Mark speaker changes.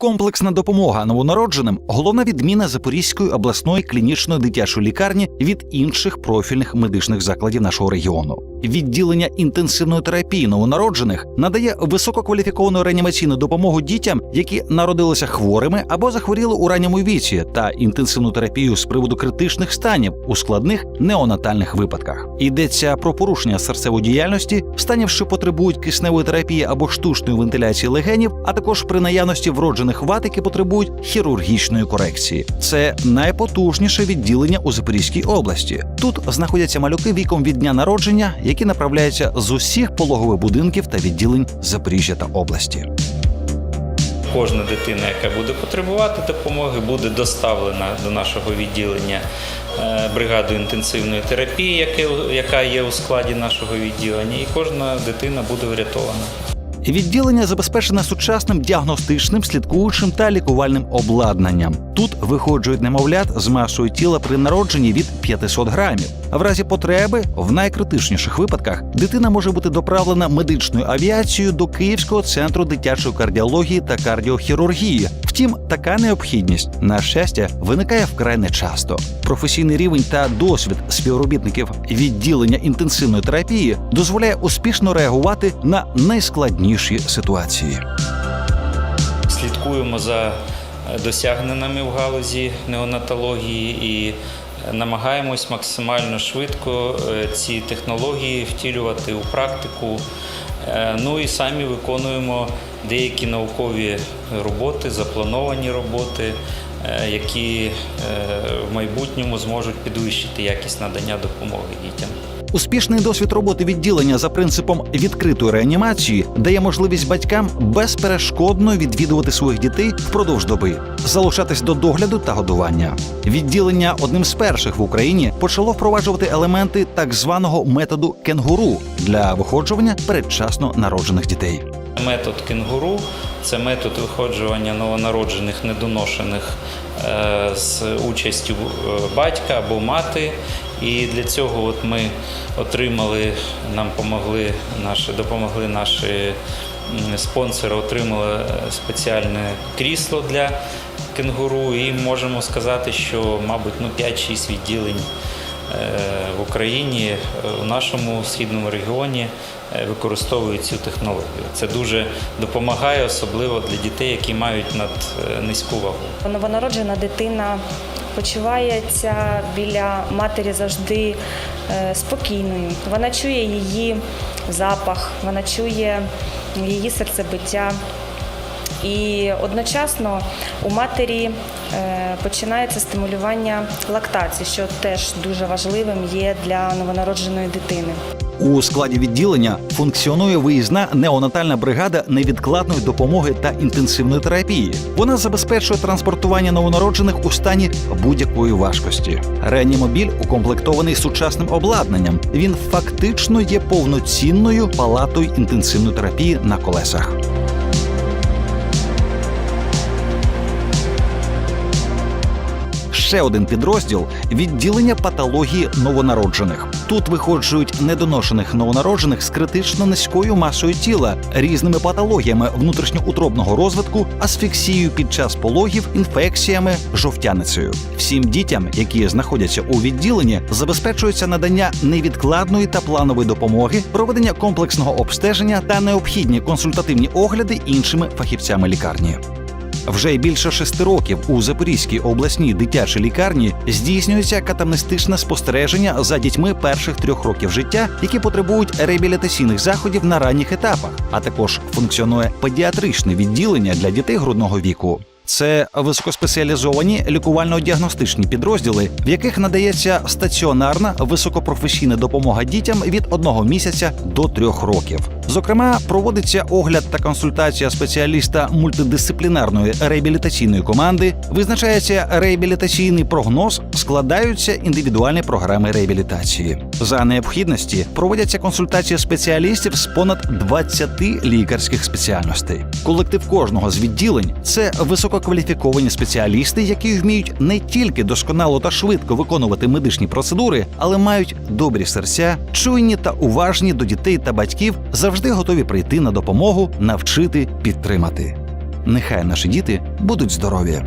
Speaker 1: Комплексна допомога новонародженим головна відміна Запорізької обласної клінічної дитячої лікарні від інших профільних медичних закладів нашого регіону. Відділення інтенсивної терапії новонароджених надає висококваліфіковану реанімаційну допомогу дітям, які народилися хворими або захворіли у ранньому віці, та інтенсивну терапію з приводу критичних станів у складних неонатальних випадках. Йдеться про порушення серцевої діяльності, станів, що потребують кисневої терапії або штучної вентиляції легенів, а також при наявності вроджених вад, які потребують хірургічної корекції. Це найпотужніше відділення у Запорізькій області. Тут знаходяться малюки віком від дня народження, які направляються з усіх пологових будинків та відділень Запоріжжя та області.
Speaker 2: Кожна дитина, яка буде потребувати допомоги, буде доставлена до нашого відділення е, бригадою інтенсивної терапії, яка є у складі нашого відділення, і кожна дитина буде врятована.
Speaker 1: Відділення забезпечене сучасним діагностичним, слідкуючим та лікувальним обладнанням. Тут виходжують немовлят з масою тіла при народженні від 500 грамів. В разі потреби, в найкритичніших випадках, дитина може бути доправлена медичною авіацією до Київського центру дитячої кардіології та кардіохірургії. Втім, така необхідність, на щастя, виникає вкрай нечасто. Професійний рівень та досвід співробітників відділення інтенсивної терапії дозволяє успішно реагувати на найскладніші ситуації.
Speaker 2: Слідкуємо за досягненнями в галузі неонатології і намагаємось максимально швидко е, ці технології втілювати у практику. Е, Ну і самі виконуємо деякі наукові роботи, заплановані роботи, е, які в майбутньому зможуть підвищити якість надання допомоги дітям.
Speaker 1: Успішний досвід роботи відділення за принципом відкритої реанімації дає можливість батькам безперешкодно відвідувати своїх дітей впродовж доби, залучатись до догляду та годування. Відділення одним з перших в Україні почало впроваджувати елементи так званого методу кенгуру для виходжування передчасно народжених дітей.
Speaker 2: Метод кенгуру це метод виходжування новонароджених недоношених е, з участю е, батька або мати. І для цього от ми отримали, нам помогли наші, допомогли наші спонсори, отримали е, спеціальне крісло для кенгуру. І можемо сказати, що, мабуть, ну, 5-6 відділень е, в Україні, е, у нашому східному регіоні використовують цю технологію. Це дуже допомагає, особливо для дітей, які мають над низьку вагу.
Speaker 3: Новонароджена дитина почувається біля матері завжди е, спокійною. Вона чує її запах, вона чує її серцебиття. І одночасно у матері е, починається стимулювання лактації, що теж дуже важливим є для новонародженої дитини.
Speaker 1: У складі відділення функціонує виїзна неонатальна бригада невідкладної допомоги та інтенсивної терапії. Вона забезпечує транспортування новонароджених у стані будь-якої важкості. Реанімобіль укомплектований сучасним обладнанням. Він фактично є повноцінною палатою інтенсивної терапії на колесах. Ще один підрозділ відділення патології новонароджених. Тут виходжують недоношених новонароджених з критично низькою масою тіла, різними патологіями внутрішньоутробного розвитку, асфіксією під час пологів, інфекціями, жовтяницею. Всім дітям, які знаходяться у відділенні, забезпечується надання невідкладної та планової допомоги, проведення комплексного обстеження та необхідні консультативні огляди іншими фахівцями лікарні. Вже більше шести років у Запорізькій обласній дитячій лікарні здійснюється катамнестичне спостереження за дітьми перших трьох років життя, які потребують реабілітаційних заходів на ранніх етапах. А також функціонує педіатричне відділення для дітей грудного віку. Це високоспеціалізовані лікувально-діагностичні підрозділи, в яких надається стаціонарна високопрофесійна допомога дітям від одного місяця до трьох років. Зокрема, проводиться огляд та консультація спеціаліста мультидисциплінарної реабілітаційної команди, визначається реабілітаційний прогноз, складаються індивідуальні програми реабілітації. За необхідності проводяться консультації спеціалістів з понад 20 лікарських спеціальностей. Колектив кожного з відділень це висококваліфіковані спеціалісти, які вміють не тільки досконало та швидко виконувати медичні процедури, але мають добрі серця, чуйні та уважні до дітей та батьків, завжди готові прийти на допомогу, навчити, підтримати. Нехай наші діти будуть здорові.